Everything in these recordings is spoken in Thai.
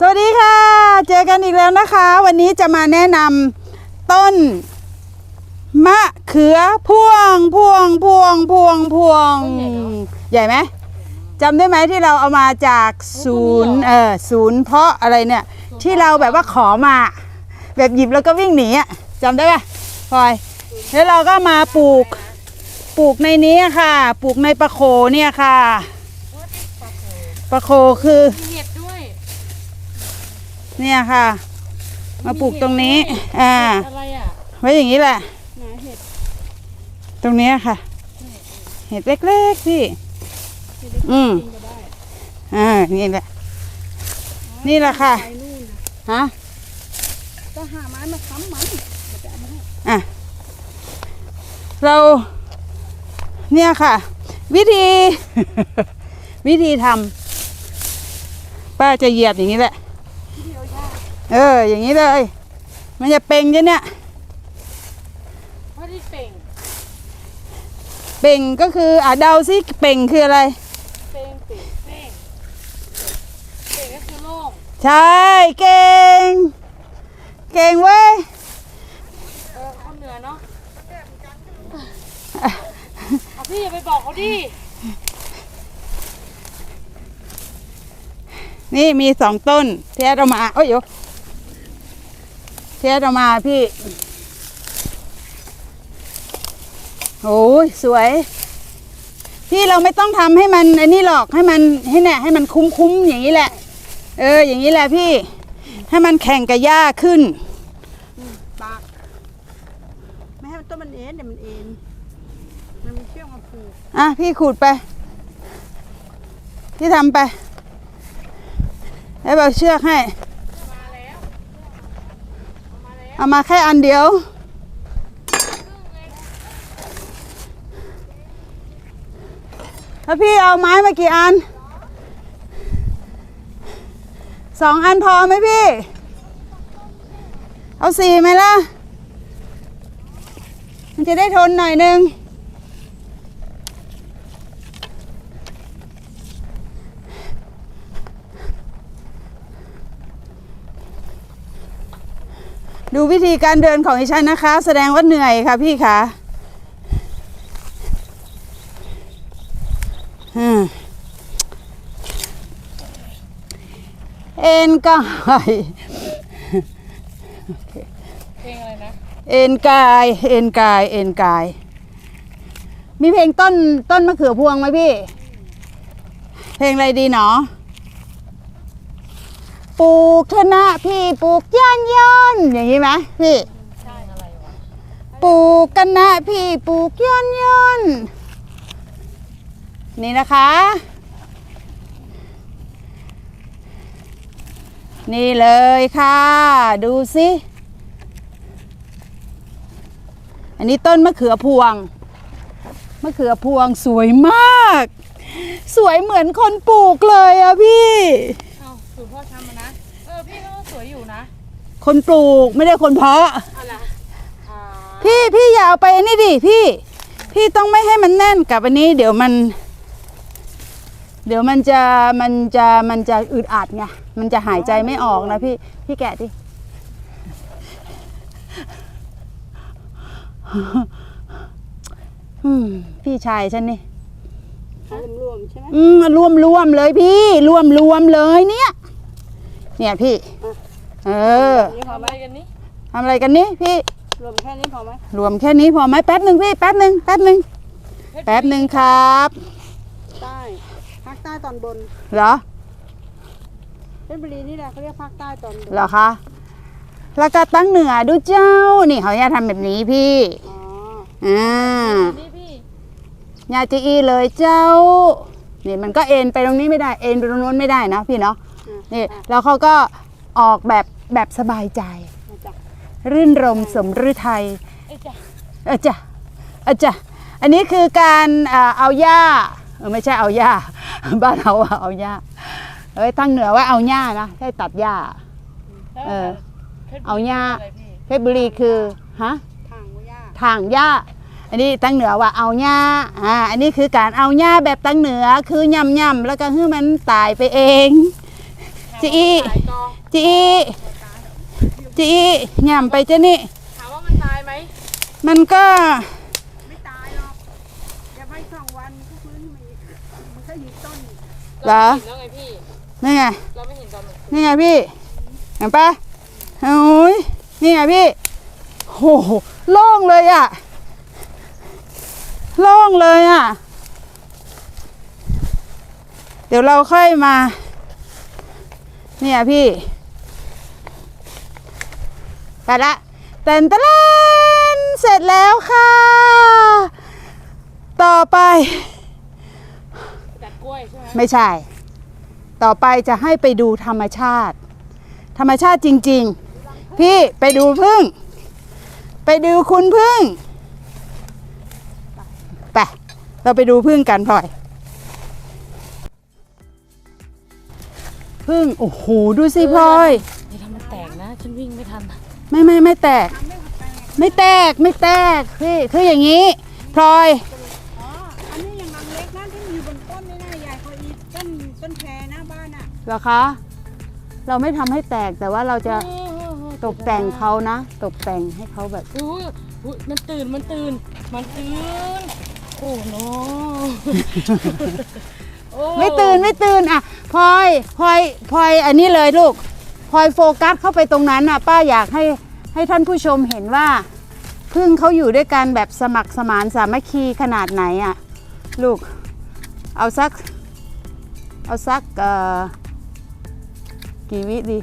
สวัสดีค่ะ เจอกันอีกแล้วนะคะ วันนี้จะมาแนะนำต้น มะเขือพวงพวงพวงพวงพวงใหญ่ไหมจำได้ไหมที่เราเอามาจากศูนย์เออศูนย์เพาะอะไรเนี่ย ที่เราแบบว่าขอมา แบบหยิบแล้วก็วิ่งหนีอะจำได้ปะพลอยแล้วเราก็มาปลูก ปลูกในนี้อะค่ะ ปลูกในปะโคเนี่ยค่ะปะโคคือมีเห็ดด้วย เนี่ยค่ะ มาปลูกตรงนี้ อ่า อะไรอะไว้อย่างนี้แหละ หนาเห็ดตรงเนี้ยค่ะ เห็ดเล็กๆพี่อืม กินก็ได้อ่า นี่แหละ นี่แหละค่ะ ไปนู่นนะฮะ ก็หาไม้มาค้ำมันมันจะเอามาให้อะ เรา เนี่ยค่ะ วิธี วิธีทำป้าจะเหยียบอย่างนี้แหละที่เดียวยาก เออ อย่างนี้เลย มันจะเป่งจะเนี่ยเพราะที่เป่งเป่งก็คืออะเดาซิเป่งคืออะไร เป่งเป่งเป่งเป่งก็คือโล่งใช่เก่ง เก่งเว้ยเออคนเหนือเนาะเอาพี่อย่าไปบอกเขาดินี่มีสองต้นเทียดเอามาโอ้ยโย เทียดเอามาพี่ โอ้ยสวย พี่เราไม่ต้องทำให้มันอันนี้หรอกให้มันให้เนี่ยให้มันคุ้มคุ้มๆอย่างนี้แหละ เออ อย่างนี้แหละพี่ ให้มันแข่งกับหญ้าขึ้นปากไม่ให้มันต้นมันเอ็นเดี๋ยวมันเอ็นมันมีเชือกมาผูกอะพี่ขูดไป พี่ทำไปแล้วเอาเชือกให้มาแล้ว เอามาแค่อันเดียว แล้วพี่เอาไม้มากี่อัน สองอันพอไหมพี่ เอาสี่ไหมล่ะ มันจะได้ทนหน่อยนึง ดูวิธีการเดินของดิฉันนะคะ แสดงว่าเหนื่อยค่ะพี่คะอืมเอ็นกายเพลงอะไรนะ เอ็นกาย เอ็นกาย เอ็นกาย มีเพลงต้นต้นมะเขือพวงไหมพี่ เพลงอะไรดีเนาะ ปลูกธนะพี่ปลูกย่านย่อนอย่างนี้ไหมพี่ใช่อะไรวะปลูกกันนะพี่ปลูกย่อนย่อนนี่นะคะ นี่เลยค่ะ ดูสิอันนี้ต้นมะเขือพวง มะเขือพวงสวยมาก สวยเหมือนคนปลูกเลยอะพี่ สูตรพ่อทำมานะ เออ พี่ก็สวยอยู่นะคนปลูกไม่ได้คนเพาะ อะไรอ่าพี่พี่อย่าเอาไปอันนี้ดิพี่ พี่ต้องไม่ให้มันแน่นกับอันนี้ เดี๋ยวมัน เดี๋ยวมันจะมันจะมันจะอึดอัดไงมันจะหายใจไม่ออกนะพี่พี่แกะดิอืมพี่ชายฉันนี่ รวมๆใช่ไหมอืมรวมรวมๆเลยพี่ รวมรวมๆเลยเนี่ย เนี่ยพี่ เออนี่พอไหมกันนี้ทำอะไรกันนี่พี่ รวมแค่นี้พอไหมรวมแค่นี้พอไหมแป๊บหนึ่งพี่ แป๊บหนึ่งแป๊บหนึ่งแป๊บหนึ่งครับใต้ภาคใต้ตอนบนเหรอเพชรบุรีนี่แหละเขาเรียกภาคใต้ตอนบนเหรอคะแล้วก็ตั้งเหนือดูเจ้า นี่เขาจะทำแบบนี้พี่อ๋ออ่านี่พี่ญาติอีเลยเจ้า นี่มันก็เอ็นไปตรงนี้ไม่ได้ เอ็นไปตรงโน้นไม่ได้นะพี่เนาะ นี่แล้วเขาก็ออกแบบแบบสบายใจมาจากรื่นรมสมฤทัยไอ้จ้ะเออจ้ะเออจ้ะอันนี้คือการเอ่อเอาหญ้าเออไม่ใช่เอาหญ้า บ้านเราอะเอาหญ้าเอ้ยตั้งเหนือว่าเอาหญ้านะใช่ตัดหญ้าเออเอาหญ้าอะไรพี่เพชรบุรีคือฮะทางว่าย่าทางหญ้าอันนี้ตั้งเหนือว่าเอาหญ้าอ่าอันนี้คือการเอาหญ้าแบบตั้งเหนือคือย่ำย่ำๆแล้วก็ให้มันตายไปเองท จีอีตายกอจีอีจีอีแหย่มไปเจ้านี่ ถามว่ามันตายไหมมันก็ไม่ตายหรอกเดี๋ยวไปสองวันก็ฟื้นมาอีกมันก็อยู่ต้นเหรอเราไม่เห็นแล้วไงพี่ นี่ไง เราไม่เห็นตอนมันนี่ไงพี่ เห็นปะโอ้ยนี่ไงพี่โอ้โหโล่งเลยอะโล่งเลยอะเดี๋ยวเราค่อยมา เนี่ยพี่ไปละเต้นเต้นเสร็จแล้วค่ะ ต่อไปจัดกล้วยใช่ไหมไม่ใช่ ต่อไปจะให้ไปดูธรรมชาติ ธรรมชาติจริง ๆ พี่ไปดูพึ่ง ไปดูคุณพึ่งไปเราไปดูพึ่งกันพลอย พึ่งโอ้โหดูสิพลอยอย่าทำมันแตกนะ ฉันวิ่งไม่ทันไม่ไม่ไม่แตก ไม่แตกไม่แตกพี่คืออย่างนี้พลอยอ๋อ อันนี้ยังลังเล็กนะที่มันอยู่บนต้นนี่นะใหญ่กว่าอีต้นต้นแพรหน้าบ้านอะเหรอคะเราไม่ทำให้แตกแต่ว่าเราจะตกแต่งเขานะ ตกแต่งให้เขาแบบ อุ้ยอุ้ยมันตื่นมันตื่น มันตื่น โอ้โนโอ้ ไม่ตื่นไม่ตื่นอะพลอยพลอยพลอยอันนี้เลยลูกพลอยโฟกัสเข้าไปตรงนั้นอะป้าอยากให้ให้ท่านผู้ชมเห็นว่าพึ่งเขาอยู่ด้วยกันแบบสมัครสมานสามัคคีขนาดไหนอะลูกเอาสักเอาสักกี่วิดี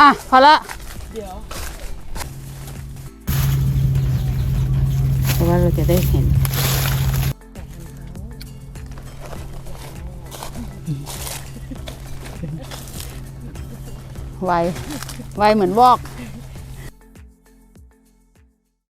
อะ พอละ เดี๋ยวเพราะว่าเราจะได้เห็น ไว ไวเหมือนวอก